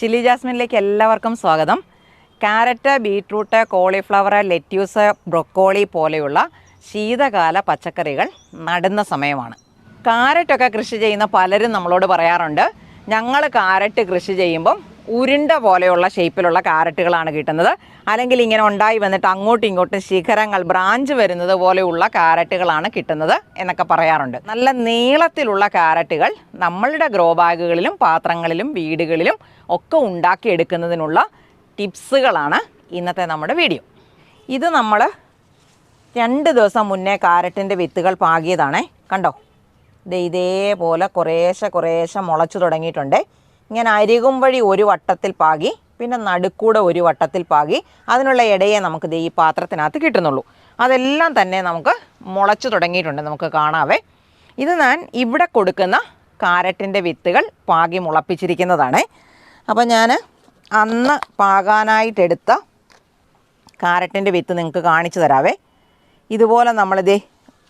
Chilli ജാസ്മിനിലേക്ക് എല്ലാവർക്കും സ്വാഗതം. Carrot beetroot cauliflower lettuce broccoli പോലെയുള്ള ശീതകാല പച്ചക്കറികൾ നടുന്ന സമയമാണ്. കാരറ്റൊക്കെ കൃഷി ചെയ്യുന്ന പലരും നമ്മളോട് പറയാറുണ്ട് ഞങ്ങൾ കാരറ്റ് കൃഷി ചെയ്യുമ്പം ഉരുണ്ട പോലെയുള്ള ഷേപ്പിലുള്ള കാരറ്റുകളാണ് കിട്ടുന്നത്. അല്ലെങ്കിൽ ഇങ്ങനെ ഉണ്ടായി വന്നിട്ട് അങ്ങോട്ടും ഇങ്ങോട്ടും ശിഖരങ്ങൾ ബ്രാഞ്ച് വരുന്നത് പോലെയുള്ള കാരറ്റുകളാണ് കിട്ടുന്നത് എന്നൊക്കെ പറയാറുണ്ട്. നല്ല നീളത്തിലുള്ള കാരറ്റുകൾ നമ്മളുടെ ഗ്രോ ബാഗുകളിലും പാത്രങ്ങളിലും വീടുകളിലും ഒക്കെ ഉണ്ടാക്കിയെടുക്കുന്നതിനുള്ള ടിപ്സുകളാണ് ഇന്നത്തെ നമ്മുടെ വീഡിയോ ഇത് നമ്മൾ രണ്ട് ദിവസം മുന്നേ കാരറ്റിന്റെ വിത്തുകൾ പാകിയതാണേ. കണ്ടോ? ഇത് ഇതേപോലെ കുറേശ്ശെ കുറേശ്ശെ മുളച്ചു തുടങ്ങിയിട്ടുണ്ട്. ഇങ്ങനെ അരികും വഴി ഒരു വട്ടത്തിൽ പാകി പിന്നെ നടുക്കൂടെ ഒരു വട്ടത്തിൽ പാകി അതിനുള്ള ഇടയെ നമുക്ക് ഈ പാത്രത്തിനകത്ത് കിട്ടുന്നുള്ളൂ. അതെല്ലാം തന്നെ നമുക്ക് മുളച്ചു തുടങ്ങിയിട്ടുണ്ട് നമുക്ക് കാണാവേ. ഇത് ഞാൻ ഇവിടെ കൊടുക്കുന്ന കാരറ്റിന്റെ വിത്തുകൾ പാകി മുളപ്പിച്ചിരിക്കുന്നതാണ്. അപ്പോൾ ഞാൻ അന്ന് പാകാനായിട്ടെടുത്ത കാരറ്റിന്റെ വിത്ത് നിങ്ങൾക്ക് കാണിച്ചു തരാവേ. ഇതുപോലെ നമ്മളിതേ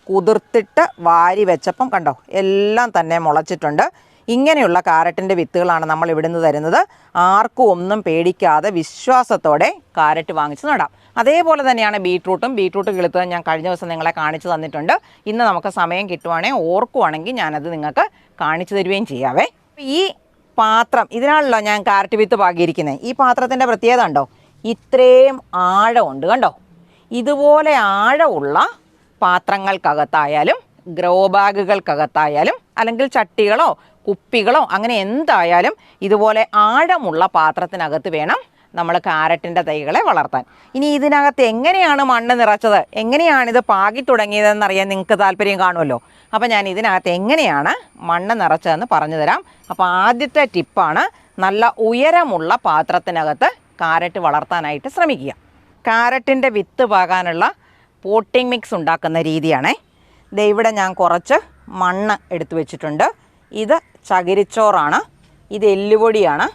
കുതിർത്തിട്ട് വാരി വെച്ചപ്പം കണ്ടോ എല്ലാം തന്നെ മുളച്ചിട്ടുണ്ട്. ഇങ്ങനെയുള്ള കാരറ്റിന്റെ വിത്തുകളാണ് നമ്മൾ ഇവിടുന്ന് തരുന്നത്. ആർക്കും ഒന്നും പേടിക്കാതെ വിശ്വാസത്തോടെ കാരറ്റ് വാങ്ങിച്ച് നടാം. അതേപോലെ തന്നെയാണ് ബീട്രൂട്ടും. ബീട്രൂട്ട് കിളുത്തത് ഞാൻ കഴിഞ്ഞ ദിവസം നിങ്ങളെ കാണിച്ചു തന്നിട്ടുണ്ട്. ഇന്ന് നമുക്ക് സമയം കിട്ടുവാണെങ്കിൽ ഓർക്കുവാണെങ്കിൽ ഞാനത് നിങ്ങൾക്ക് കാണിച്ചു തരുകയും ചെയ്യാവേ. ഈ പാത്രം ഇതിനാണല്ലോ ഞാൻ കാരറ്റ് വിത്ത് പാകിയിരിക്കുന്നത്. ഈ പാത്രത്തിന്റെ പ്രത്യേകത ഉണ്ടോ ഇത്രയും ആഴമുണ്ട് കണ്ടോ? ഇതുപോലെ ആഴമുള്ള പാത്രങ്ങൾക്കകത്തായാലും ഗ്രോ ബാഗുകൾക്കകത്തായാലും അല്ലെങ്കിൽ ചട്ടികളോ കുപ്പികളോ അങ്ങനെ എന്തായാലും ഇതുപോലെ ആഴമുള്ള പാത്രത്തിനകത്ത് വേണം നമ്മൾ കാരറ്റിന്റെ തൈകളെ വളർത്താൻ. ഇനി ഇതിനകത്ത് എങ്ങനെയാണ് മണ്ണ് നിറച്ചത്? എങ്ങനെയാണിത് പാകി തുടങ്ങിയതെന്നറിയാൻ നിങ്ങൾക്ക് താല്പര്യം കാണുമല്ലോ. അപ്പോൾ ഞാൻ ഇതിനകത്ത് എങ്ങനെയാണ് മണ്ണ് നിറച്ചതെന്ന് പറഞ്ഞു തരാം. അപ്പോൾ ആദ്യത്തെ ടിപ്പാണ് നല്ല ഉയരമുള്ള പാത്രത്തിനകത്ത് കാരറ്റ് വളർത്താനായിട്ട് ശ്രമിക്കുക. കാരറ്റിന്റെ വിത്ത് പാകാനുള്ള പോട്ടിംഗ് മിക്സ് ഉണ്ടാക്കുന്ന രീതിയാണേ. ഇവിടെ ഞാൻ കുറച്ച് മണ്ണ് എടുത്തു വെച്ചിട്ടുണ്ട്. ഇത് ചകിരിച്ചോറാണ്. ഇത് എല്ലുപൊടിയാണ്.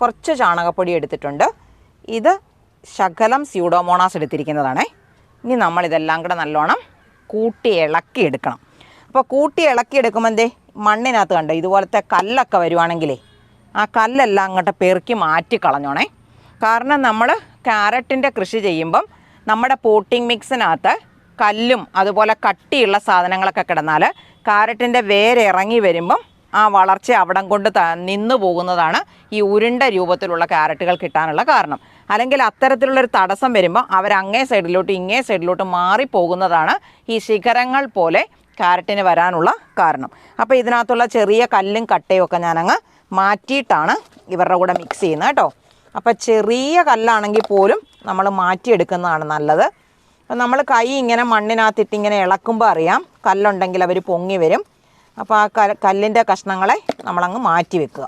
കുറച്ച് ചാണകപ്പൊടി എടുത്തിട്ടുണ്ട്. ഇത് ശകലം സ്യൂഡോമോണാസ് എടുത്തിരിക്കുന്നതാണേ. ഇനി നമ്മളിതെല്ലാം കൂടെ നല്ലോണം കൂട്ടി ഇളക്കി എടുക്കണം. അപ്പോൾ കൂട്ടി ഇളക്കി എടുക്കുമ്പോൾ എന്തേ? മണ്ണിനകത്ത് കണ്ടോ? ഇതുപോലത്തെ കല്ലൊക്കെ വരുവാണെങ്കിലേ ആ കല്ലെല്ലാം അങ്ങോട്ട് പെറുക്കി മാറ്റി കളഞ്ഞോണേ. കാരണം നമ്മൾ ക്യാരറ്റിന്റെ കൃഷി ചെയ്യുമ്പം നമ്മുടെ പോട്ടിംഗ് മിക്സിനകത്ത് കല്ലും അതുപോലെ കട്ടിയുള്ള സാധനങ്ങളൊക്കെ കിടന്നാൽ കാരറ്റിന്റെ വേരിറങ്ങി വരുമ്പം ആ വളർച്ച അവിടം കൊണ്ട് നിന്നു പോകുന്നതാണ് ഈ ഉരുണ്ട രൂപത്തിലുള്ള ക്യാരറ്റുകൾ കിട്ടാനുള്ള കാരണം. അല്ലെങ്കിൽ അത്തരത്തിലുള്ളൊരു തടസ്സം വരുമ്പോൾ അവർ അങ്ങേ സൈഡിലോട്ട് ഇങ്ങേ സൈഡിലോട്ട് മാറിപ്പോകുന്നതാണ് ഈ ശിഖരങ്ങൾ പോലെ ക്യാരറ്റിന് വരാനുള്ള കാരണം. അപ്പോൾ ഇതിനകത്തുള്ള ചെറിയ കല്ലും കട്ടയും ഒക്കെ ഞാനങ്ങ് മാറ്റിയിട്ടാണ് ഇവരുടെ കൂടെ മിക്സ് ചെയ്യുന്നത് കേട്ടോ. അപ്പോൾ ചെറിയ കല്ലാണെങ്കിൽ പോലും നമ്മൾ മാറ്റിയെടുക്കുന്നതാണ് നല്ലത്. നമ്മൾ കൈ ഇങ്ങനെ മണ്ണിനകത്തിട്ട് ഇങ്ങനെ ഇളക്കുമ്പോൾ അറിയാം കല്ലുണ്ടെങ്കിൽ അവർ പൊങ്ങി വരും. അപ്പോൾ ആ കല്ലിന്റെ കഷ്ണങ്ങളെ നമ്മളങ്ങ് മാറ്റി വെക്കുക.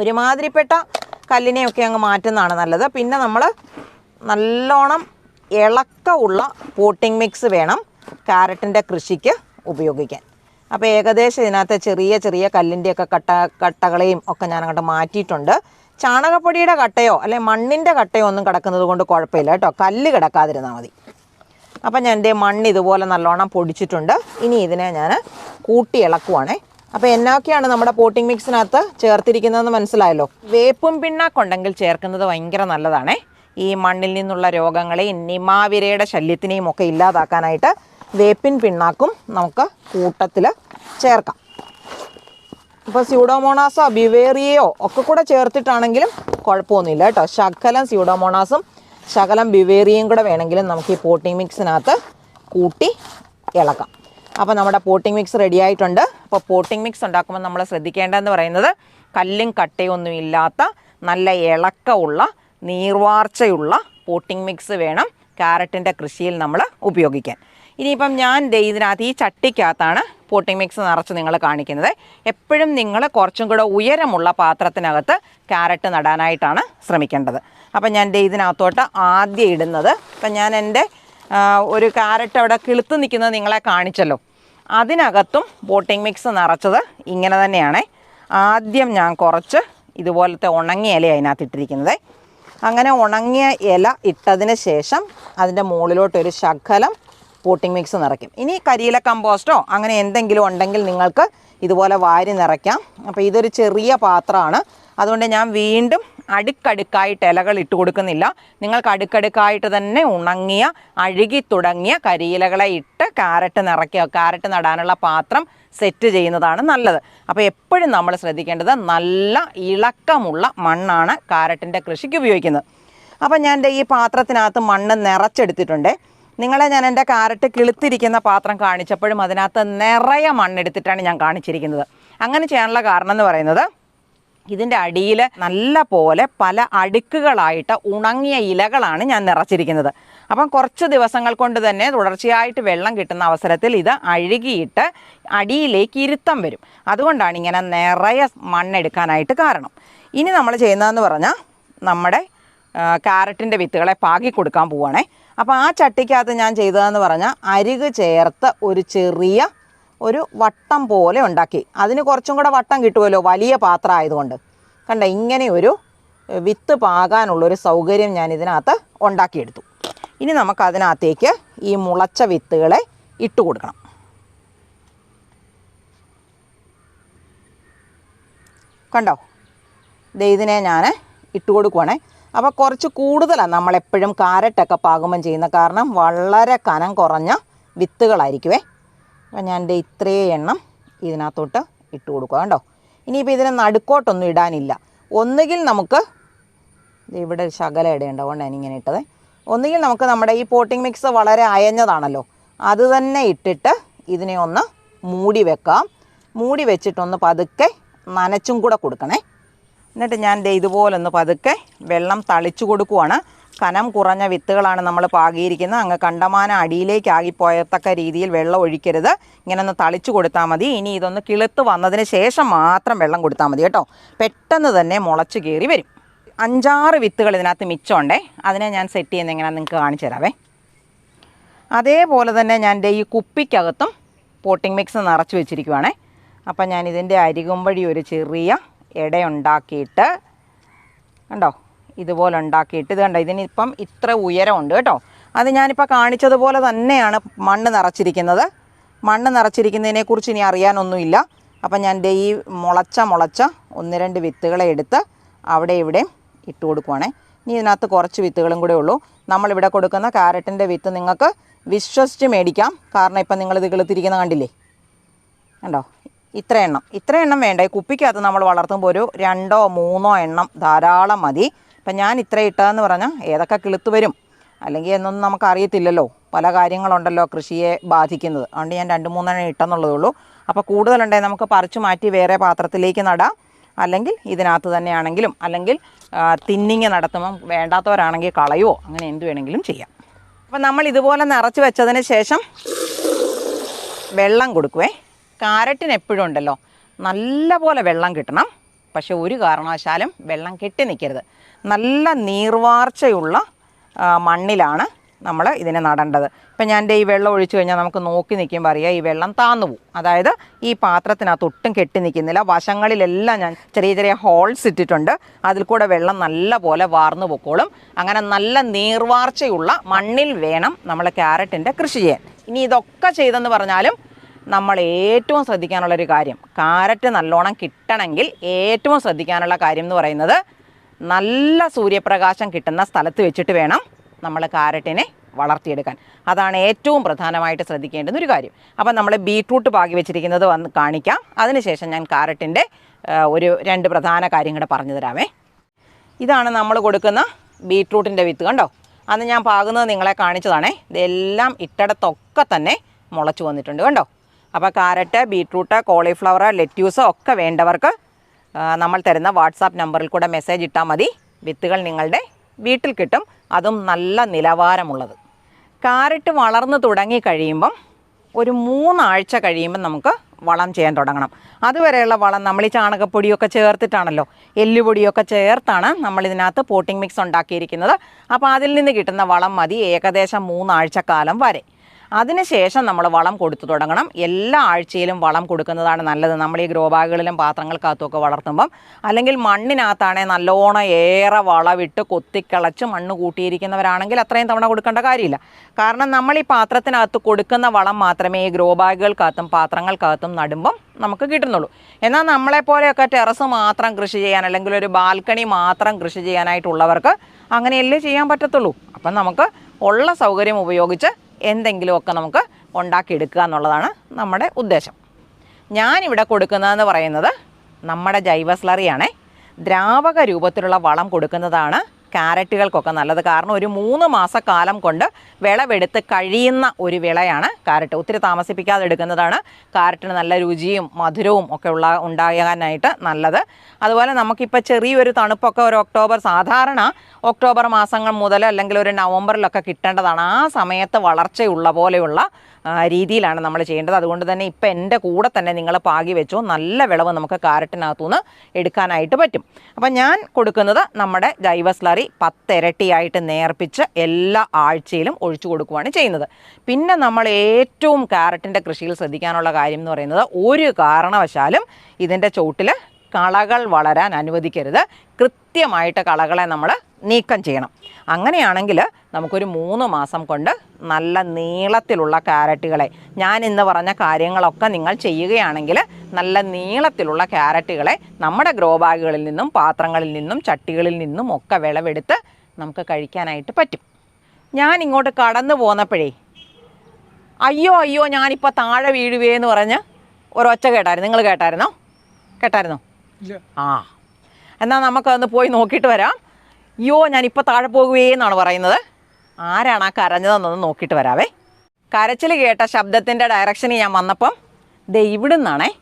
ഒരുമാതിരിപ്പെട്ട കല്ലിനെയൊക്കെ അങ്ങ് മാറ്റുന്നതാണ് നല്ലത്. പിന്നെ നമ്മൾ നല്ലോണം ഇളക്കമുള്ള പോട്ടിംഗ് മിക്സ് വേണം കാരറ്റിന്റെ കൃഷിക്ക് ഉപയോഗിക്കാൻ. അപ്പോൾ ഏകദേശം ഇതിനകത്ത് ചെറിയ ചെറിയ കല്ലിന്റെയൊക്കെ കട്ട കട്ടകളെയും ഒക്കെ ഞാൻ അങ്ങോട്ട് മാറ്റിയിട്ടുണ്ട്. ചാണകപ്പൊടിയുടെ കട്ടയോ അല്ലെ മണ്ണിന്റെ കട്ടയോ ഒന്നും കിടക്കുന്നത് കൊണ്ട് കുഴപ്പമില്ല കേട്ടോ. കല്ല് കിടക്കാതിരുന്നാൽ മതി. അപ്പം ഞാൻ എന്റെ മണ്ണ് ഇതുപോലെ നല്ലോണം പൊടിച്ചിട്ടുണ്ട്. ഇനി ഇതിനെ ഞാൻ കൂട്ടി ഇളക്കുവാണേ. അപ്പോൾ എന്നൊക്കെയാണ് നമ്മുടെ പോട്ടിംഗ് മിക്സിനകത്ത് ചേർത്തിരിക്കുന്നതെന്ന് മനസ്സിലായല്ലോ? വേപ്പും പിണ്ണാക്കുണ്ടെങ്കിൽ ചേർക്കുന്നത് ഭയങ്കര നല്ലതാണേ. ഈ മണ്ണിൽ നിന്നുള്ള രോഗങ്ങളെയും നിമാവിരയുടെ ശല്യത്തിനെയും ഒക്കെ ഇല്ലാതാക്കാനായിട്ട് വേപ്പിൻ പിണ്ണാക്കും നമുക്ക് കൂട്ടത്തിൽ ചേർക്കാം. ഇപ്പോൾ സ്യൂഡോമോണാസോ ബിവേറിയയോ ഒക്കെ കൂടെ ചേർത്തിട്ടാണെങ്കിലും കുഴപ്പമൊന്നുമില്ല കേട്ടോ. ശകലം സ്യൂഡോമോണാസും ശകലം ബിവേറിയും കൂടെ വേണമെങ്കിലും നമുക്ക് ഈ പോട്ടിംഗ് മിക്സിനകത്ത് കൂട്ടി ഇളക്കാം. അപ്പോൾ നമ്മുടെ പോട്ടിംഗ് മിക്സ് റെഡി ആയിട്ടുണ്ട്. അപ്പോൾ പോട്ടിംഗ് മിക്സ് ഉണ്ടാക്കുമ്പോൾ നമ്മൾ ശ്രദ്ധിക്കേണ്ടതെന്ന് പറയുന്നത് കല്ലും കട്ടയൊന്നും ഇല്ലാത്ത നല്ല ഇളക്കമുള്ള നീർവാർച്ചയുള്ള പോട്ടിംഗ് മിക്സ് വേണം ക്യാരറ്റിന്റെ കൃഷിയിൽ നമ്മൾ ഉപയോഗിക്കാൻ. ഇനിയിപ്പം ഞാൻ ഇതിനകത്ത് ഈ ചട്ടിക്കകത്താണ് പോട്ടിംഗ് മിക്സ് നിറച്ച് നിങ്ങൾ കാണിക്കുന്നത്. എപ്പോഴും നിങ്ങൾ കുറച്ചും കൂടെ ഉയരമുള്ള പാത്രത്തിനകത്ത് ക്യാരറ്റ് നടാനായിട്ടാണ് ശ്രമിക്കേണ്ടത്. അപ്പം ഞാൻ ഇതിനകത്തോട്ട് ആദ്യം ഇടുന്നത്. അപ്പം ഞാൻ എന്റെ ഒരു ക്യാരറ്റ് അവിടെ കിളുത്ത് നിൽക്കുന്നത് നിങ്ങളെ കാണിച്ചല്ലോ. അതിനകത്തും പോട്ടിംഗ് മിക്സ് നിറച്ചത് ഇങ്ങനെ തന്നെയാണ്. ആദ്യം ഞാൻ കുറച്ച് ഇതുപോലത്തെ ഉണങ്ങിയ ഇല അതിനകത്ത് ഇട്ടിരിക്കുന്നത്. അങ്ങനെ ഉണങ്ങിയ ഇല ഇട്ടതിന് ശേഷം അതിന്റെ മുകളിലോട്ടൊരു ശകലം പോട്ടിംഗ് മിക്സ് നിറയ്ക്കും. ഇനി കരിയില കമ്പോസ്റ്റോ അങ്ങനെ എന്തെങ്കിലും ഉണ്ടെങ്കിൽ നിങ്ങൾക്ക് ഇതുപോലെ വാരി നിറയ്ക്കാം. അപ്പോൾ ഇതൊരു ചെറിയ പാത്രമാണ്. അതുകൊണ്ട് ഞാൻ വീണ്ടും അടുക്കടുക്കായിട്ട് ഇലകൾ ഇട്ട് കൊടുക്കുന്നില്ല. നിങ്ങൾക്ക് അടുക്കടുക്കായിട്ട് തന്നെ ഉണങ്ങിയ അഴുകി തുടങ്ങിയ കരിയിലകളെ ഇട്ട് ക്യാരറ്റ് നിറയ്ക്കുക ക്യാരറ്റ് നടാനുള്ള പാത്രം സെറ്റ് ചെയ്യുന്നതാണ് നല്ലത്. അപ്പോൾ എപ്പോഴും നമ്മൾ ശ്രദ്ധിക്കേണ്ടത് നല്ല ഇളക്കമുള്ള മണ്ണാണ് ക്യാരറ്റിന്റെ കൃഷിക്ക് ഉപയോഗിക്കുന്നത്. അപ്പോൾ ഞാൻ ഈ പാത്രത്തിനകത്ത് മണ്ണ് നിറച്ചെടുത്തിട്ടുണ്ട്. നിങ്ങളെ ഞാൻ എന്റെ കാരറ്റ് കിളുത്തിരിക്കുന്ന പാത്രം കാണിച്ചപ്പോഴും അതിനകത്ത് നിറയെ മണ്ണെടുത്തിട്ടാണ് ഞാൻ കാണിച്ചിരിക്കുന്നത്. അങ്ങനെ ചെയ്യാനുള്ള കാരണം എന്ന് പറയുന്നത് ഇതിന്റെ അടിയിൽ നല്ല പോലെ പല അടുക്കുകളായിട്ട് ഉണങ്ങിയ ഇലകളാണ് ഞാൻ നിറച്ചിരിക്കുന്നത്. അപ്പം കുറച്ച് ദിവസങ്ങൾ കൊണ്ട് തന്നെ തുടർച്ചയായിട്ട് വെള്ളം കിട്ടുന്ന അവസരത്തിൽ ഇത് അഴുകിയിട്ട് അടിയിലേക്ക് ഇരുത്തം വരും. അതുകൊണ്ടാണ് ഇങ്ങനെ നിറയെ മണ്ണെടുക്കാനായിട്ട് കാരണം. ഇനി നമ്മൾ ചെയ്യുന്നതെന്ന് പറഞ്ഞാൽ നമ്മുടെ കാരറ്റിന്റെ വിത്തുകളെ പാകി കൊടുക്കാൻ പോവുകയാണേ. അപ്പോൾ ആ ചട്ടിക്കകത്ത് ഞാൻ ചെയ്തതെന്ന് പറഞ്ഞാൽ അരിക് ചേർത്ത് ഒരു ചെറിയ ഒരു വട്ടം പോലെ ഉണ്ടാക്കി. അതിന് കുറച്ചും കൂടെ വട്ടം കിട്ടുമല്ലോ വലിയ പാത്രം ആയതുകൊണ്ട്. കണ്ട ഇങ്ങനെ ഒരു വിത്ത് പാകാനുള്ളൊരു സൗകര്യം ഞാൻ ഇതിനകത്ത് ഉണ്ടാക്കിയെടുത്തു. ഇനി നമുക്ക് അതിനകത്തേക്ക് ഈ മുളച്ച വിത്തുകളെ ഇട്ട് കൊടുക്കണം. കണ്ടോ? ഇതിനെ ഞാൻ ഇട്ട് കൊടുക്കുവാണേ. അപ്പോൾ കുറച്ച് കൂടുതലാണ് നമ്മളെപ്പോഴും കാരറ്റൊക്കെ പാകുമ്പം ചെയ്യുന്ന. കാരണം വളരെ കനം കുറഞ്ഞ വിത്തുകളായിരിക്കുമേ അപ്പം ഞാൻ എന്റെ ഇത്രയും എണ്ണം ഇതിനകത്തോട്ട് ഇട്ട് കൊടുക്കുക കേട്ടോ. ഇനിയിപ്പോൾ ഇതിനെ നടുക്കോട്ടൊന്നും ഇടാനില്ല. ഒന്നുകിൽ നമുക്ക് ഇവിടെ ഒരു ശകല ഇടയുണ്ട്. അതുകൊണ്ട് ഞാനിങ്ങനെ ഇട്ടത്. ഒന്നുകിൽ നമുക്ക് നമ്മുടെ ഈ പോട്ടിംഗ് മിക്സ് വളരെ അയഞ്ഞതാണല്ലോ. അത് തന്നെ ഇട്ടിട്ട് ഇതിനെ ഒന്ന് മൂടി വെക്കാം. മൂടി വെച്ചിട്ടൊന്ന് പതുക്കെ നനച്ചും കൂടെ കൊടുക്കണേ. എന്നിട്ട് ഞാൻ ദേ ഇതുപോലൊന്ന് പതുക്കെ വെള്ളം തളിച്ചു കൊടുക്കുവാണ്. കനം കുറഞ്ഞ വിത്തുകളാണ് നമ്മൾ പാകിയിരിക്കുന്നത്. അങ്ങ് കണ്ടമാന അടിയിലേക്ക് ആകിപ്പോയത്തക്ക രീതിയിൽ വെള്ളം ഒഴിക്കരുത്. ഇങ്ങനെ ഒന്ന് തളിച്ചു കൊടുത്താൽ മതി. ഇനി ഇതൊന്ന് കിളുത്ത് വന്നതിന് ശേഷം മാത്രം വെള്ളം കൊടുത്താൽ മതി കേട്ടോ. പെട്ടെന്ന് തന്നെ മുളച്ച് കയറി വരും. അഞ്ചാറ് വിത്തുകൾ ഇതിനകത്ത് മിച്ചമുണ്ടേ. അതിനെ ഞാൻ സെറ്റ് ചെയ്യുന്ന എങ്ങനെയാണെന്ന് നിങ്ങൾക്ക് കാണിച്ചു തരാവേ. അതേപോലെ തന്നെ ഞാൻ ഈ കുപ്പിക്കകത്തും പോട്ടിംഗ് മിക്സ് നിറച്ച് വെച്ചിരിക്കുവാണേ. അപ്പം ഞാൻ ഇതിന്റെ അരികും വഴി ഒരു ചെറിയ ഇടയുണ്ടാക്കിയിട്ട് കണ്ടോ? ഇതുപോലെ ഉണ്ടാക്കിയിട്ട് ഇത് കണ്ടോ? ഇതിനിപ്പം ഇത്ര ഉയരമുണ്ട് കേട്ടോ. അത് ഞാനിപ്പോൾ കാണിച്ചതുപോലെ തന്നെയാണ് മണ്ണ് നിറച്ചിരിക്കുന്നത്. മണ്ണ് നിറച്ചിരിക്കുന്നതിനെക്കുറിച്ച് ഇനി അറിയാനൊന്നുമില്ല. അപ്പം ഞാൻ ദേ ഈ മുളച്ച മുളച്ച ഒന്ന് രണ്ട് വിത്തുകളെ എടുത്ത് അവിടെ ഇവിടെയും ഇട്ട് കൊടുക്കുവാണേ. ഇനി ഇതിനകത്ത് കുറച്ച് വിത്തുകളും കൂടെ ഉള്ളൂ. നമ്മളിവിടെ കൊടുക്കുന്ന ക്യാരറ്റിന്റെ വിത്ത് നിങ്ങൾക്ക് വിശ്വസിച്ച് മേടിക്കാം. കാരണം ഇപ്പം നിങ്ങളിത് കിളുത്തിരിക്കുന്ന കണ്ടില്ലേ? കണ്ടോ? ഇത്ര എണ്ണം ഇത്ര എണ്ണം വേണ്ട? ഈ കുപ്പിക്കകത്ത് നമ്മൾ വളർത്തുമ്പോൾ ഒരു രണ്ടോ മൂന്നോ എണ്ണം ധാരാളം മതി. ഇപ്പം ഞാൻ ഇത്ര ഇട്ടതെന്ന് പറഞ്ഞാൽ ഏതൊക്കെ കിളുത്ത് വരും? അല്ലെങ്കിൽ എന്നൊന്നും നമുക്കറിയത്തില്ലല്ലോ. പല കാര്യങ്ങളുണ്ടല്ലോ കൃഷിയെ ബാധിക്കുന്നത്. അതുകൊണ്ട് ഞാൻ രണ്ട് മൂന്നെണ്ണം ഇട്ടെന്നുള്ളതേ ഉള്ളൂ. അപ്പോൾ കൂടുതലുണ്ടെങ്കിൽ നമുക്ക് പറിച്ചു മാറ്റി വേറെ പാത്രത്തിലേക്ക് നടാം. അല്ലെങ്കിൽ ഇതിനകത്ത് തന്നെയാണെങ്കിലും അല്ലെങ്കിൽ തിന്നിങ് നടത്തുമ്പം വേണ്ടാത്തവരാണെങ്കിൽ കളയുമോ അങ്ങനെ എന്ത് വേണമെങ്കിലും ചെയ്യാം. അപ്പം നമ്മൾ ഇതുപോലെ നിറച്ച് വെച്ചതിന് ശേഷം വെള്ളം കൊടുക്കുവേ. കാരറ്റിന് എപ്പോഴും ഉണ്ടല്ലോ നല്ല പോലെ വെള്ളം കിട്ടണം. പക്ഷേ ഒരു കാരണവശാലും വെള്ളം കെട്ടി നിൽക്കരുത്. നല്ല നീർവാർച്ചയുള്ള മണ്ണിലാണ് നമ്മൾ ഇതിനെ നടേണ്ടത്. ഇപ്പം ഞാൻ ഈ വെള്ളം ഒഴിച്ചു കഴിഞ്ഞാൽ നമുക്ക് നോക്കി നിൽക്കുമ്പോൾ അറിയാം ഈ വെള്ളം താന്നു പോകും. അതായത് ഈ പാത്രത്തിനകത്ത് ഒട്ടും കെട്ടി നിൽക്കുന്നില്ല. വശങ്ങളിലെല്ലാം ഞാൻ ചെറിയ ചെറിയ ഹോൾസ് ഇട്ടിട്ടുണ്ട്. അതിൽ കൂടെ വെള്ളം നല്ല പോലെ വാർന്നു പൊക്കോളും. അങ്ങനെ നല്ല നീർവാർച്ചയുള്ള മണ്ണിൽ വേണം നമ്മൾ ക്യാരറ്റിന്റെ കൃഷി ചെയ്യാൻ. ഇനി ഇതൊക്കെ ചെയ്തെന്ന് പറഞ്ഞാലും നമ്മൾ ഏറ്റവും ശ്രദ്ധിക്കാനുള്ളൊരു കാര്യം. കാരറ്റ് നല്ലോണം കിട്ടണമെങ്കിൽ ഏറ്റവും ശ്രദ്ധിക്കാനുള്ള കാര്യം എന്ന് പറയുന്നത് നല്ല സൂര്യപ്രകാശം കിട്ടുന്ന സ്ഥലത്ത് വെച്ചിട്ട് വേണം നമ്മൾ കാരറ്റിനെ വളർത്തിയെടുക്കാൻ. അതാണ് ഏറ്റവും പ്രധാനമായിട്ട് ശ്രദ്ധിക്കേണ്ടുന്ന ഒരു കാര്യം. അപ്പം നമ്മൾ ബീട്രൂട്ട് പാകി വെച്ചിരിക്കുന്നത് വന്ന് കാണിക്കാം. അതിനുശേഷം ഞാൻ കാരറ്റിന്റെ ഒരു രണ്ട് പ്രധാന കാര്യം കൂടെ പറഞ്ഞു തരാമേ. ഇതാണ് നമ്മൾ കൊടുക്കുന്ന ബീട്രൂട്ടിന്റെ വിത്ത് കണ്ടോ? അന്ന് ഞാൻ പാകുന്നത് നിങ്ങളെ കാണിച്ചതാണേ. ഇതെല്ലാം ഇട്ടടത്തൊക്കെ തന്നെ മുളച്ചു വന്നിട്ടുണ്ട് കണ്ടോ? അപ്പോൾ കാരറ്റ് ബീട്രൂട്ട് കോളിഫ്ലവർ ലെറ്റ്യൂസ് ഒക്കെ വേണ്ടവർക്ക് നമ്മൾ തരുന്ന വാട്സാപ്പ് നമ്പറിൽ കൂടെ മെസ്സേജ് ഇട്ടാൽ മതി. വിത്തുകൾ നിങ്ങളുടെ വീട്ടിൽ കിട്ടും. അതും നല്ല നിലവാരമുള്ളത്. കാരറ്റ് വളർന്നു തുടങ്ങി കഴിയുമ്പം ഒരു മൂന്നാഴ്ച കഴിയുമ്പം നമുക്ക് വളം ചെയ്യാൻ തുടങ്ങണം. അതുവരെയുള്ള വളം നമ്മൾ ഈ ചാണകപ്പൊടിയൊക്കെ ചേർത്തിട്ടാണല്ലോ. എല്ലുപൊടിയൊക്കെ ചേർത്താണ് നമ്മളിതിനകത്ത് പോട്ടിംഗ് മിക്സ് ഉണ്ടാക്കിയിരിക്കുന്നത്. അപ്പോൾ അതിൽ നിന്ന് കിട്ടുന്ന വളം മതി ഏകദേശം മൂന്നാഴ്ച കാലം വരെ. അതിനുശേഷം നമ്മൾ വളം കൊടുത്തു തുടങ്ങണം. എല്ലാ ആഴ്ചയിലും വളം കൊടുക്കുന്നതാണ് നല്ലത്. നമ്മൾ ഈ ഗ്രോ ബാഗുകളിലും പാത്രങ്ങൾക്കകത്തുമൊക്കെ വളർത്തുമ്പം അല്ലെങ്കിൽ മണ്ണിനകത്താണെങ്കിൽ നല്ലോണം ഏറെ വളവിട്ട് കൊത്തിക്കിളച്ച് മണ്ണ് കൂട്ടിയിരിക്കുന്നവരാണെങ്കിൽ അത്രയും തവണ കൊടുക്കേണ്ട കാര്യമില്ല. കാരണം നമ്മൾ ഈ പാത്രത്തിനകത്ത് കൊടുക്കുന്ന വളം മാത്രമേ ഈ ഗ്രോ ബാഗുകൾക്കകത്തും പാത്രങ്ങൾക്കകത്തും നടുമ്പം നമുക്ക് കിട്ടുന്നുള്ളൂ. എന്നാൽ നമ്മളെപ്പോലെയൊക്കെ ടെറസ് മാത്രം കൃഷി ചെയ്യാൻ അല്ലെങ്കിൽ ഒരു ബാൽക്കണി മാത്രം കൃഷി ചെയ്യാനായിട്ടുള്ളവർക്ക് അങ്ങനെയല്ലേ ചെയ്യാൻ പറ്റത്തുള്ളൂ. അപ്പം നമുക്ക് ഉള്ള സൗകര്യം ഉപയോഗിച്ച് എന്തെങ്കിലുമൊക്കെ നമുക്ക് ഉണ്ടാക്കിയെടുക്കുക എന്നുള്ളതാണ് നമ്മുടെ ഉദ്ദേശം. ഞാനിവിടെ കൊടുക്കുന്നതെന്ന് പറയുന്നത് നമ്മുടെ ജൈവ സ്ലറിയാണേ. ദ്രാവക രൂപത്തിലുള്ള വളം കൊടുക്കുന്നതാണ് ക്യാരറ്റുകൾക്കൊക്കെ നല്ലത്. കാരണം ഒരു മൂന്ന് മാസക്കാലം കൊണ്ട് വിളവെടുത്ത് കഴിയുന്ന ഒരു വിളയാണ് കാരറ്റ്. ഒത്തിരി താമസിപ്പിക്കാതെ എടുക്കുന്നതാണ്. കാരറ്റിന് നല്ല രുചിയും മധുരവും ഒക്കെ ഉള്ള ഉണ്ടാകാനായിട്ട് നല്ലത്. അതുപോലെ നമുക്കിപ്പോൾ ചെറിയൊരു തണുപ്പൊക്കെ ഒരു ഒക്ടോബർ സാധാരണ ഒക്ടോബർ മാസങ്ങൾ മുതൽ അല്ലെങ്കിൽ ഒരു നവംബറിലൊക്കെ കിട്ടേണ്ടതാണ്. ആ സമയത്ത് വളർച്ചയുള്ള പോലെയുള്ള രീതിയിലാണ് നമ്മൾ ചെയ്യേണ്ടത്. അതുകൊണ്ട് തന്നെ ഇപ്പം എന്റെ കൂടെ തന്നെ നിങ്ങൾ പാകി വെച്ചോ നല്ല വിളവ് നമുക്ക് കാരറ്റിനകത്തുനിന്ന് എടുക്കാനായിട്ട് പറ്റും. അപ്പം ഞാൻ കൊടുക്കുന്നത് നമ്മുടെ ജൈവ സ്ലറി പത്തിരട്ടിയായിട്ട് നേർപ്പിച്ച് എല്ലാ ആഴ്ചയിലും ഒഴിച്ചു കൊടുക്കുകയാണ് ചെയ്യുന്നത്. പിന്നെ നമ്മൾ ഏറ്റവും കാരറ്റിന്റെ കൃഷിയിൽ ശ്രദ്ധിക്കാനുള്ള കാര്യം എന്ന് പറയുന്നത് ഒരു കാരണവശാലും ഇതിന്റെ ചോട്ടിൽ കളകൾ വളരാൻ അനുവദിക്കരുത്. കൃത്യമായിട്ട് കളകളെ നമ്മൾ നീക്കം ചെയ്യണം. അങ്ങനെയാണെങ്കിൽ നമുക്കൊരു മൂന്ന് മാസം കൊണ്ട് നല്ല നീളത്തിലുള്ള ക്യാരറ്റുകളെ ഞാൻ ഇന്ന് പറഞ്ഞ കാര്യങ്ങളൊക്കെ നിങ്ങൾ ചെയ്യുകയാണെങ്കിൽ നല്ല നീളത്തിലുള്ള ക്യാരറ്റുകളെ നമ്മുടെ ഗ്രോ ബാഗുകളിൽ നിന്നും പാത്രങ്ങളിൽ നിന്നും ചട്ടികളിൽ നിന്നും ഒക്കെ വിളവെടുത്ത് നമുക്ക് കഴിക്കാനായിട്ട് പറ്റും. ഞാൻ ഇങ്ങോട്ട് കടന്നു പോന്നപ്പോഴേ അയ്യോ അയ്യോ ഞാനിപ്പോൾ താഴെ വീഴുവേ എന്ന് പറഞ്ഞ് ഒരൊച്ച കേട്ടായിരുന്നു. നിങ്ങൾ കേട്ടായിരുന്നോ? കേട്ടായിരുന്നോ? ആ. എന്നാൽ നമുക്കതൊന്ന് പോയി നോക്കിയിട്ട് വരാം. അയ്യോ ഞാനിപ്പോൾ താഴെ പോകുവേ എന്നാണ് പറയുന്നത്. ആരാണ് ആ കരഞ്ഞതെന്നൊന്ന് നോക്കിയിട്ട് വരാവേ. കരച്ചിൽ കേട്ട ശബ്ദത്തിന്റെ ഡയറക്ഷനിൽ ഞാൻ വന്നപ്പം ദേ ഇവിടുന്നാണേ.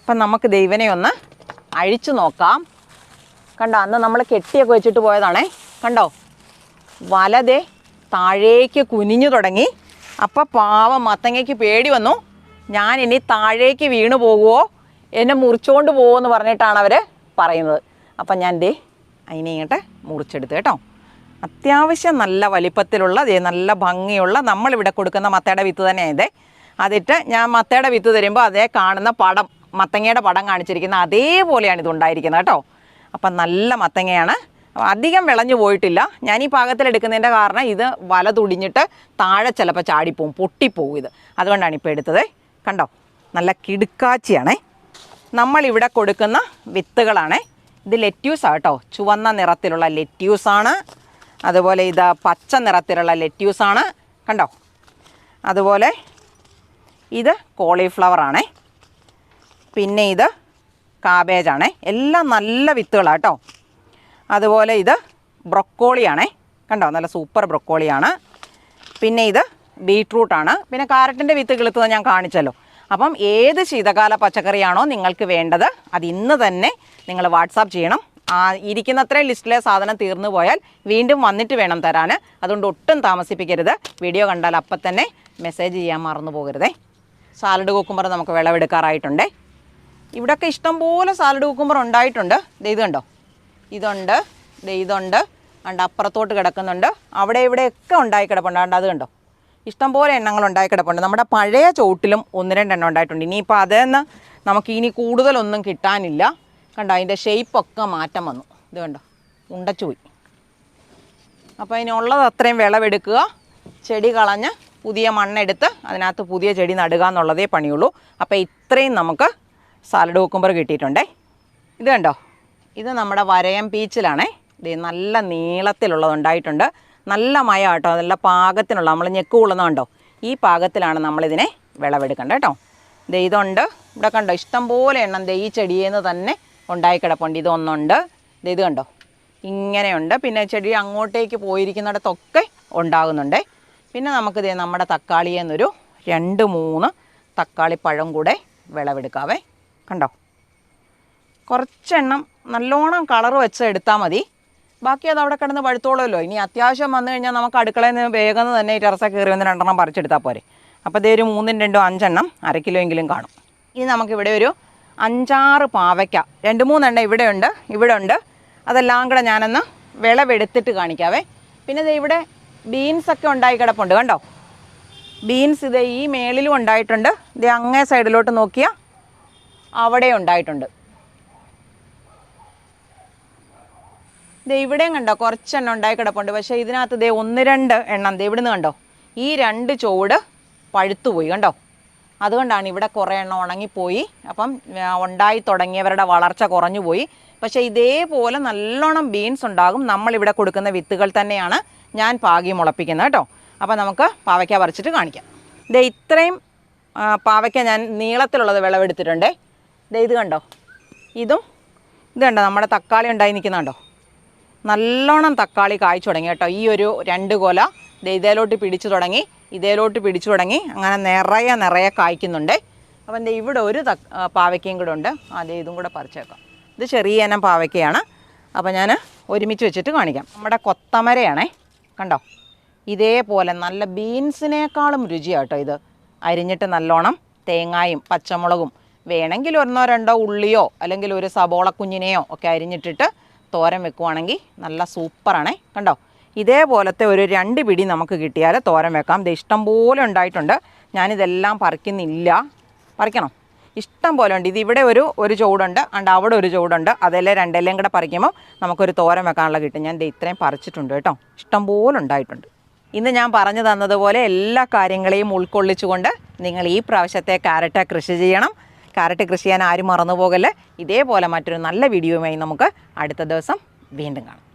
അപ്പം നമുക്ക് ദൈവനെ ഒന്ന് അഴിച്ചു നോക്കാം. കണ്ടോ അന്ന് നമ്മൾ കെട്ടിയൊക്കെ വെച്ചിട്ട് പോയതാണേ. കണ്ടോ? വലതേ താഴേക്ക് കുനിഞ്ഞു തുടങ്ങി. അപ്പം പാവം മത്തങ്ങയ്ക്ക് പേടി വന്നു. ഞാൻ ഇനി താഴേക്ക് വീണു പോകുമോ എന്നെ മുറിച്ചുകൊണ്ട് പോകുമോ എന്ന് പറഞ്ഞിട്ടാണ് അവർ പറയുന്നത്. അപ്പം ഞാൻ ദേ അതിനെ ഇങ്ങോട്ട് മുറിച്ചെടുത്ത് കേട്ടോ. അത്യാവശ്യം നല്ല വലിപ്പത്തിലുള്ള നല്ല ഭംഗിയുള്ള നമ്മളിവിടെ കൊടുക്കുന്ന മത്തയുടെ വിത്ത് തന്നെയാണ് ഇത്. അതിട്ട് ഞാൻ മത്തയുടെ വിത്ത് തരുമ്പോൾ അതേ കാണുന്ന പടം മത്തങ്ങയുടെ പടം കാണിച്ചിരിക്കുന്ന അതേപോലെയാണ് ഇത് ഉണ്ടായിരിക്കുന്നത് കേട്ടോ. അപ്പം നല്ല മത്തങ്ങയാണ്. അധികം വിളഞ്ഞു പോയിട്ടില്ല. ഞാൻ ഈ പാകത്തിലെടുക്കുന്നതിന്റെ കാരണം ഇത് വല തുടിഞ്ഞിട്ട് താഴെ ചിലപ്പോൾ ചാടിപ്പോവും പൊട്ടിപ്പോവും ഇത്. അതുകൊണ്ടാണ് ഇപ്പോൾ എടുത്തത്. കണ്ടോ? നല്ല കിടുക്കാച്ചിയാണേ. നമ്മളിവിടെ കൊടുക്കുന്ന വിത്തുകളാണേ. ഇത് ലെറ്റ്യൂസാണ് കേട്ടോ ചുവന്ന നിറത്തിലുള്ള ലെറ്റ്യൂസാണ്. അതുപോലെ ഇത് പച്ച നിറത്തിലുള്ള ലെറ്റ്യൂസാണ്. കണ്ടോ? അതുപോലെ ഇത് കോളിഫ്ലവർ ആണേ പിന്നെ ഇത് കാബേജാണേ. എല്ലാം നല്ല വിത്തുകളാണ് കേട്ടോ അതുപോലെ ഇത് ബ്രൊക്കോളിയാണേ. കണ്ടോ? നല്ല സൂപ്പർ ബ്രൊക്കോളിയാണ്. പിന്നെ ഇത് ബീട്രൂട്ടാണ്. പിന്നെ കാരറ്റിന്റെ വിത്ത് കിളുത്തത് ഞാൻ കാണിച്ചല്ലോ. അപ്പം ഏത് ശീതകാല പച്ചക്കറിയാണോ നിങ്ങൾക്ക് വേണ്ടത് അത് ഇന്ന് തന്നെ നിങ്ങൾ വാട്സാപ്പ് ചെയ്യണം. ഇരിക്കുന്നത്രയും ലിസ്റ്റിലെ സാധനം തീർന്നു പോയാൽ വീണ്ടും വന്നിട്ട് വേണം തരാൻ അതുകൊണ്ട് ഒട്ടും താമസിപ്പിക്കരുത്. വീഡിയോ കണ്ടാൽ അപ്പം തന്നെ മെസ്സേജ് ചെയ്യാൻ മറന്നു പോകരുതേ. സാലഡ് കുക്കുമ്പർ നമുക്ക് വിളവെടുക്കാറായിട്ടുണ്ടേ. ഇവിടെയൊക്കെ ഇഷ്ടംപോലെ സാലഡ് കുക്കുമ്പർ ഉണ്ടായിട്ടുണ്ട്. ഇത് കണ്ടോ? ഇതുണ്ട്. ദേ ഇതുണ്ട്. അണ്ട് അപ്പുറത്തോട്ട് കിടക്കുന്നുണ്ട്. അവിടെ ഇവിടെയൊക്കെ ഉണ്ടായി കിടപ്പുണ്ട്. അണ്ട് അത് കണ്ടോ? ഇഷ്ടംപോലെ എണ്ണങ്ങൾ ഉണ്ടായി കിടപ്പുണ്ട്. നമ്മുടെ പഴയ ചോട്ടിലും ഒന്ന് രണ്ടെണ്ണം ഉണ്ടായിട്ടുണ്ട്. ഇനിയിപ്പോൾ അതെന്ന് നമുക്ക് ഇനി കൂടുതലൊന്നും കിട്ടാനില്ല. കണ്ടോ അതിന്റെ ഷേപ്പൊക്കെ മാറ്റം വന്നു. ഇത് കണ്ടോ ഉണ്ടച്ചു പോയി. അപ്പോൾ അതിനുള്ളത് അത്രയും വിളവെടുക്കുക. ചെടി കളഞ്ഞ് പുതിയ മണ്ണെടുത്ത് അതിനകത്ത് പുതിയ ചെടി നടുക എന്നുള്ളതേ പണിയുള്ളൂ. അപ്പോൾ ഇത്രയും നമുക്ക് സാലഡ് കുക്കുമ്പർ കിട്ടിയിട്ടുണ്ടേ. ഇത് കണ്ടോ ഇത് നമ്മുടെ വരയം പീച്ചിലാണേ. ഇത് നല്ല നീളത്തിലുള്ളത് ഉണ്ടായിട്ടുണ്ട്. നല്ല മയ കേട്ടോ നല്ല പാകത്തിനുള്ള നമ്മൾ ഞെക്ക് കൊള്ളുന്നുണ്ടോ ഈ പാകത്തിലാണ് നമ്മളിതിനെ വിളവെടുക്കേണ്ടത് കേട്ടോ. ദേ ഇവിടെ കണ്ടോ ഇഷ്ടംപോലെ എണ്ണം ദേ ഈ തന്നെ ഉണ്ടായി കിടപ്പുണ്ട് ഇതൊന്നുണ്ട് ഇത് കണ്ടോ? ഇങ്ങനെയുണ്ട്. പിന്നെ ചെടി അങ്ങോട്ടേക്ക് പോയിരിക്കുന്നിടത്തൊക്കെ ഉണ്ടാകുന്നുണ്ട്. പിന്നെ നമുക്കിത് നമ്മുടെ തക്കാളിയിൽ നിന്നൊരു രണ്ട് മൂന്ന് തക്കാളി പഴം കൂടെ വിളവെടുക്കാവേ. കണ്ടോ? കുറച്ചെണ്ണം നല്ലോണം കളർ വെച്ച് എടുത്താൽ മതി. ബാക്കി അത് അവിടെ കിടന്ന് പഴുത്തോളുമല്ലോ. ഇനി അത്യാവശ്യം വന്നു കഴിഞ്ഞാൽ നമുക്ക് അടുക്കളയിൽ നിന്ന് വേഗം തന്നെ ഈ ടെറസ കയറി വന്ന് രണ്ടെണ്ണം പറിച്ചെടുത്താൽ പോരെ. അപ്പോൾ ഇതേ ഒരു മൂന്നും രണ്ടും അഞ്ചെണ്ണം അര കിലോ എങ്കിലും കാണും. ഇനി നമുക്കിവിടെ ഒരു അഞ്ചാറ് പാവയ്ക്ക. രണ്ട് മൂന്നെണ്ണം ഇവിടെ ഉണ്ട് ഇവിടെ ഉണ്ട്. അതെല്ലാം കൂടെ ഞാനൊന്ന് വിളവെടുത്തിട്ട് കാണിക്കാവേ. പിന്നെ ഇത് ഇവിടെ ബീൻസൊക്കെ ഉണ്ടായി കിടപ്പുണ്ട് കണ്ടോ? ബീൻസ് ഇത് ഈ മേളിലും ഉണ്ടായിട്ടുണ്ട്. ഇത് അങ്ങേ സൈഡിലോട്ട് നോക്കിയാൽ അവിടെ ഉണ്ടായിട്ടുണ്ട്. ഇത് ഇവിടെയും കണ്ടോ കുറച്ചെണ്ണം ഉണ്ടായി കിടപ്പുണ്ട്. പക്ഷേ ഇതിനകത്ത് ദേ ഒന്ന് രണ്ട് എണ്ണം ദേ ഇവിടുന്ന് കണ്ടോ? ഈ രണ്ട് ചുവട് പഴുത്തുപോയി കണ്ടോ? അതുകൊണ്ടാണ് ഇവിടെ കുറേ എണ്ണം ഉണങ്ങിപ്പോയി. അപ്പം ഉണ്ടായി തുടങ്ങിയവരുടെ വളർച്ച കുറഞ്ഞു പോയി പക്ഷേ ഇതേപോലെ നല്ലോണം ബീൻസ് ഉണ്ടാകും. നമ്മളിവിടെ കൊടുക്കുന്ന വിത്തുകൾ തന്നെയാണ് ഞാൻ പാകി മുളപ്പിക്കുന്നത് കേട്ടോ. അപ്പോൾ നമുക്ക് പാവയ്ക്ക പറിച്ചിട്ട് കാണിക്കാം. ദേ ഇത്രയും പാവയ്ക്ക ഞാൻ നീളത്തിലുള്ളത് വിളവെടുത്തിട്ടുണ്ടേ. ദേ ഇത് കണ്ടോ? ഇതും ഇത് കണ്ടോ? നമ്മുടെ തക്കാളി ഉണ്ടായി നിൽക്കുന്നുണ്ടോ? നല്ലോണം തക്കാളി കായ്ച്ചു തുടങ്ങി കേട്ടോ. ഈ ഒരു രണ്ട് കൊല ഇതേലോട്ട് പിടിച്ചു തുടങ്ങി ഇതേലോട്ട് പിടിച്ചു തുടങ്ങി. അങ്ങനെ നിറയെ നിറയെ കായ്ക്കുന്നുണ്ട്. അപ്പം ദേ ഇവിടെ ഒരു തക്ക പാവയ്ക്കയും കൂടെ ഉണ്ട്. അതെ ഇതും കൂടെ പറിച്ചേക്കാം. ഇത് ചെറിയ ഇനം പാവയ്ക്കയാണ്. അപ്പോൾ ഞാൻ ഒരുമിച്ച് വെച്ചിട്ട് കാണിക്കാം. നമ്മുടെ കൊത്തമരയാണേ കണ്ടോ? ഇതേപോലെ നല്ല ബീൻസിനേക്കാളും രുചിയാട്ടോ ഇത്. അരിഞ്ഞിട്ട് നല്ലോണം തേങ്ങായും പച്ചമുളകും വേണമെങ്കിൽ ഒന്നോ രണ്ടോ ഉള്ളിയോ അല്ലെങ്കിൽ ഒരു സബോള കുഞ്ഞിനെയോ ഒക്കെ അരിഞ്ഞിട്ടിട്ട് തോരൻ വെക്കുവാണെങ്കിൽ നല്ല സൂപ്പറാണേ കണ്ടോ? ഇതേപോലത്തെ ഒരു രണ്ട് പിടി നമുക്ക് കിട്ടിയാൽ തോരൻ വെക്കാം. ഇത് ഇഷ്ടം പോലെ ഉണ്ടായിട്ടുണ്ട്. ഞാനിതെല്ലാം പറിക്കുന്നില്ല. പറിക്കണം? ഇഷ്ടം പോലെ ഉണ്ട്. ഇതിവിടെ ഒരു ഒരു ചൂടുണ്ട്. അണ്ട് അവിടെ ഒരു ചൂടുണ്ട്. അതെല്ലാം രണ്ടെല്ലാം കൂടെ പറിക്കുമ്പോൾ നമുക്കൊരു തോരൻ വെക്കാനുള്ള കിട്ടും. ഞാൻ ഇത്രയും പറിച്ചിട്ടുണ്ട് കേട്ടോ. ഇഷ്ടം പോലെ ഉണ്ടായിട്ടുണ്ട്. ഇന്ന് ഞാൻ പറഞ്ഞു തന്നതുപോലെ എല്ലാ കാര്യങ്ങളെയും ഉൾക്കൊള്ളിച്ചുകൊണ്ട് നിങ്ങൾ ഈ പ്രാവശ്യത്തെ കാരറ്റ് കൃഷി ചെയ്യണം. കാരറ്റ് കൃഷി ചെയ്യാൻ ആരും മറന്നു പോകല്ലേ ഇതേപോലെ മറ്റൊരു നല്ല വീഡിയോയുമായി നമുക്ക് അടുത്ത ദിവസം വീണ്ടും കാണാം.